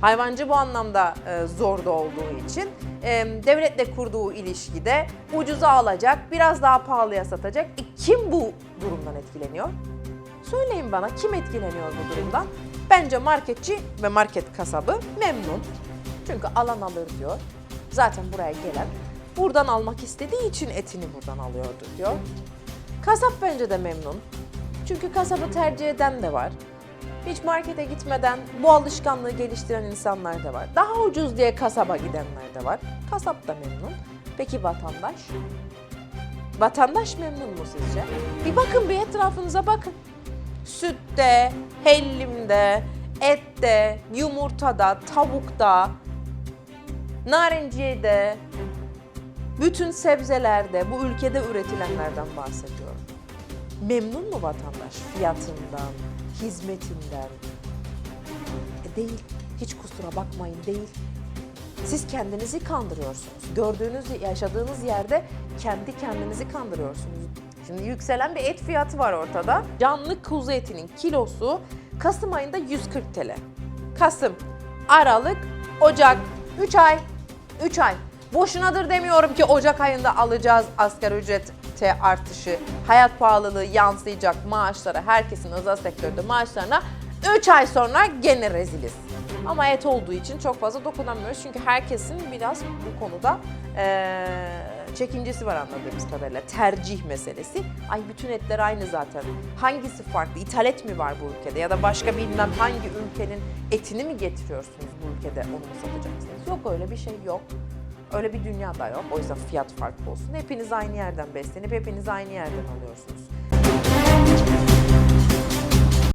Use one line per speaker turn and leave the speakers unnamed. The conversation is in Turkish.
Hayvancı bu anlamda e, zorda olduğu için e, devletle kurduğu ilişkide ucuza alacak, biraz daha pahalıya satacak. E, kim bu durumdan etkileniyor? Söyleyin bana kim etkileniyor bu durumdan? Bence marketçi ve market kasabı memnun. Çünkü alan alır diyor. Zaten buraya gelen buradan almak istediği için etini buradan alıyordu diyor. Kasap bence de memnun. Çünkü kasabı tercih eden de var. Hiç markete gitmeden bu alışkanlığı geliştiren insanlar da var. Daha ucuz diye kasaba gidenler de var. Kasap da memnun. Peki vatandaş? Vatandaş memnun mu sizce? Bir bakın bir etrafınıza bakın. Sütte, hellimde, ette, yumurtada, tavukta, narenciyede, bütün sebzelerde, bu ülkede üretilenlerden bahsediyorum. Memnun mu vatandaş fiyatından, hizmetinden? E değil. Hiç kusura bakmayın değil. Siz kendinizi kandırıyorsunuz. Gördüğünüz, yaşadığınız yerde kendi kendinizi kandırıyorsunuz. Şimdi yükselen bir et fiyatı var ortada. Canlı kuzu etinin kilosu Kasım ayında 140 TL. Kasım, Aralık, Ocak, 3 ay. 3 ay. Boşunadır demiyorum ki Ocak ayında alacağız asgari ücrete artışı. Hayat pahalılığı yansıyacak maaşlara, herkesin özel sektörde maaşlarına 3 ay sonra gene reziliz. Ama et olduğu için çok fazla dokunamıyoruz. Çünkü herkesin biraz bu konuda eee, çekincesi var anladığımız kadarıyla. Tercih meselesi. Ay bütün etler aynı zaten. Hangisi farklı? İthal et mi var bu ülkede? Ya da başka bilmem hangi ülkenin etini mi getiriyorsunuz bu ülkede onu mu satacaksınız? Yok öyle bir şey yok. Öyle bir dünya da yok. O yüzden fiyat farklı olsun. Hepiniz aynı yerden beslenip hepiniz aynı yerden alıyorsunuz.